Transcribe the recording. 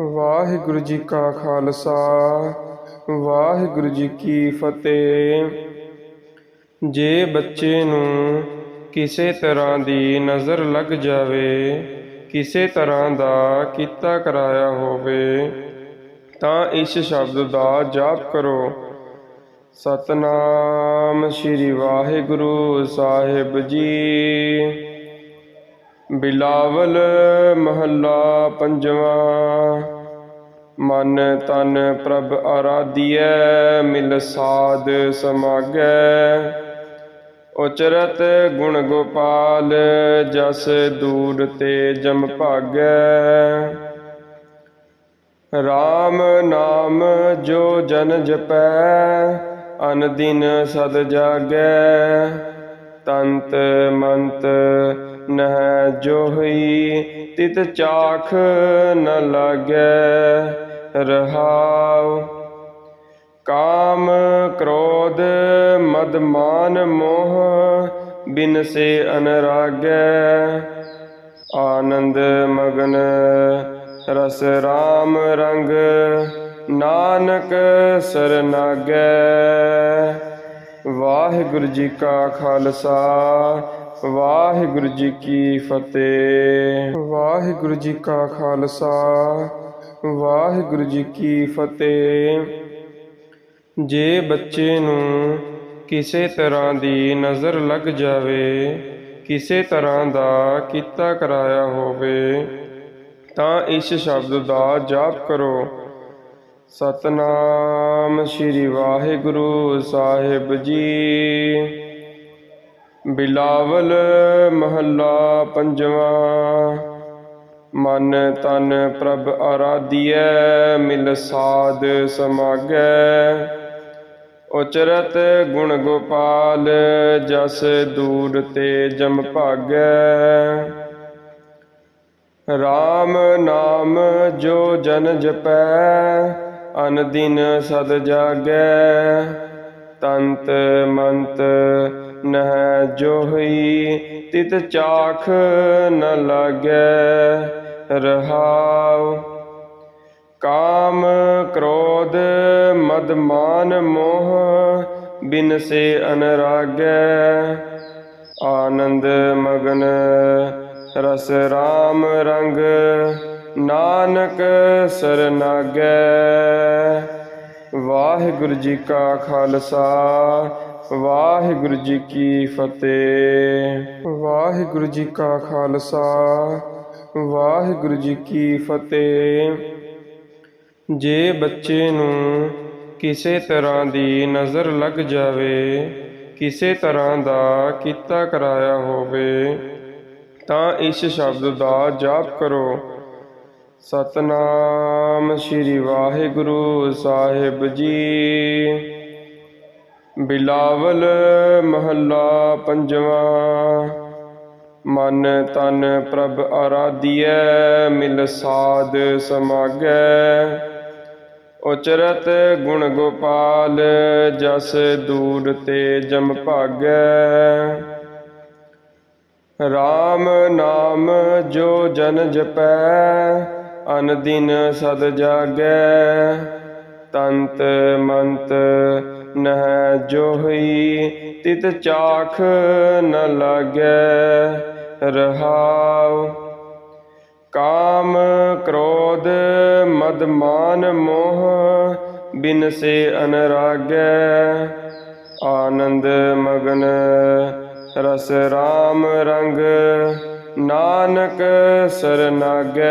ਵਾਹਿਗੁਰੂ ਜੀ ਕਾ ਖਾਲਸਾ, ਵਾਹਿਗੁਰੂ ਜੀ ਕੀ ਫਤਿਹ। ਜੇ ਬੱਚੇ ਨੂੰ ਕਿਸੇ ਤਰ੍ਹਾਂ ਦੀ ਨਜ਼ਰ ਲੱਗ ਜਾਵੇ, ਕਿਸੇ ਤਰ੍ਹਾਂ ਦਾ ਕੀਤਾ ਕਰਾਇਆ ਹੋਵੇ, ਤਾਂ ਇਸ ਸ਼ਬਦ ਦਾ ਜਾਪ ਕਰੋ। ਸਤਨਾਮ ਸ੍ਰੀ ਵਾਹਿਗੁਰੂ ਸਾਹਿਬ ਜੀ। ਬਿਲਾਵਲ ਮਹੱਲਾ ਪੰਜਵਾਂ। ਮਨ ਤਨ ਪ੍ਰਭ ਆਰਾਧੀਐ, ਮਿਲ ਸਾਧ ਸਮਾਗੈ। ਉਚਰਤ ਗੁਣ ਗੋਪਾਲ, ਜਸ ਦੂਰ ਤੇ ਜਮ ਭਾਗੈ। RAM ਨਾਮ ਜੋ ਜਨ ਜਪੈ, ਅਨ ਦਿਨ ਸਦ ਜਾਗੈ। ਤੰਤ ਮੰਤ ਨਹਿ ਜੋਹੀ, ਤਿਤ ਚਾਖ ਨ ਲਾਗੈ, ਰਹਾਉ। ਕਾਮ ਕ੍ਰੋਧ ਮਦ ਮਾਨ ਮੋਹ, ਬਿਨ ਸੇ ਅਨਰਾਗੈ। ਆਨੰਦ ਮਗਨ ਰਸ ਰਾਮ ਰੰਗ, ਨਾਨਕ ਸਰਨਾਗੈ ਵਾਹਿਗੁਰੂ ਜੀ ਕਾ ਖਾਲਸਾ, ਵਾਹਿਗੁਰੂ ਜੀ ਕੀ ਫਤਿਹ। ਵਾਹਿਗੁਰੂ ਜੀ ਕਾ ਖਾਲਸਾ, ਵਾਹਿਗੁਰੂ ਜੀ ਕੀ ਫਤਿਹ। ਜੇ ਬੱਚੇ ਨੂੰ ਕਿਸੇ ਤਰ੍ਹਾਂ ਦੀ ਨਜ਼ਰ ਲੱਗ ਜਾਵੇ, ਕਿਸੇ ਤਰ੍ਹਾਂ ਦਾ ਕੀਤਾ ਕਰਾਇਆ ਹੋਵੇ, ਤਾਂ ਇਸ ਸ਼ਬਦ ਦਾ ਜਾਪ ਕਰੋ। ਸਤਨਾਮ ਸ੍ਰੀ ਵਾਹਿਗੁਰੂ ਸਾਹਿਬ ਜੀ। ਬਿਲਾਵਲ ਮਹੱਲਾ ਪੰਜਵਾਂ, ਮਨ ਤਨ ਪ੍ਰਭ ਆਰਾਧੀਐ, ਮਿਲ ਸਾਧ ਸਮਾਗੈ। ਉਚਰਤ ਗੁਣ ਗੋਪਾਲ, ਜਸ ਦੂਰ ਤੇ ਜਮ ਭਾਗੈ। RAM ਨਾਮ ਜੋ ਜਨ ਜਪੈ ਅਨ ਦਿਨ ਸਦ ਜਾਗੈ, ਤੰਤ ਮੰਤ ਨਹਿ ਜੋਹੀ, ਤਿਤ ਚਾਖ ਨ ਲਾਗੈ, ਰਹਾਉ। ਕਾਮ ਕ੍ਰੋਧ ਮਦ ਮਾਨ ਮੋਹ, ਬਿਨ ਸੇ ਅਨਰਾਗੈ। ਆਨੰਦ ਮਗਨ ਰਸ ਰਾਮ ਰੰਗ ਨਾਨਕ ਸਰਨਾਗੈ। ਵਾਹਿਗੁਰੂ ਜੀ ਕਾ ਖਾਲਸਾ, ਵਾਹਿਗੁਰੂ ਜੀ ਕੀ ਫਤਿਹ। ਵਾਹਿਗੁਰੂ ਜੀ ਕਾ ਖਾਲਸਾ, ਵਾਹਿਗੁਰੂ ਜੀ ਕੀ ਫਤਿਹ। ਜੇ ਬੱਚੇ ਨੂੰ ਕਿਸੇ ਤਰ੍ਹਾਂ ਦੀ ਨਜ਼ਰ ਲੱਗ ਜਾਵੇ, ਕਿਸੇ ਤਰ੍ਹਾਂ ਦਾ ਕੀਤਾ ਕਰਾਇਆ ਹੋਵੇ, ਤਾਂ ਇਸ ਸ਼ਬਦ ਦਾ ਜਾਪ ਕਰੋ। ਸਤਨਾਮ ਸ੍ਰੀ ਵਾਹਿਗੁਰੂ ਸਾਹਿਬ ਜੀ। ਬਿਲਾਵਲ ਮਹੱਲਾ ਪੰਜਵਾਂ। ਮਨ ਤਨ ਪ੍ਰਭ ਆਰਾਧੀਐ, ਮਿਲ ਸਾਧ ਸਮਾਗੈ। ਉਚਰਤ ਗੁਣ ਗੋਪਾਲ, ਜਸ ਦੂਰ ਤੇ ਜਮ ਭਾਗੈ। RAM ਨਾਮ ਜੋ ਜਨ ਜਪੈ ਅਨ ਸਦ ਜਾਗੈ, ਤੰਤ ਮੰਤ ਨਹਿ ਜੋਹੀ, ਤਿਤ ਚਾਖ ਨ ਲਾਗੈ, ਰਹਾਉ। ਕਾਮ ਕ੍ਰੋਧ ਮਦ ਮਾਨ ਮੋਹ, ਬਿਨ ਸੇ ਅਨਰਾਗੈ ਆਨੰਦ ਮਗਨ ਰਸ ਰਾਮ ਰੰਗ, ਨਾਨਕ ਸਰਨਾਗੈ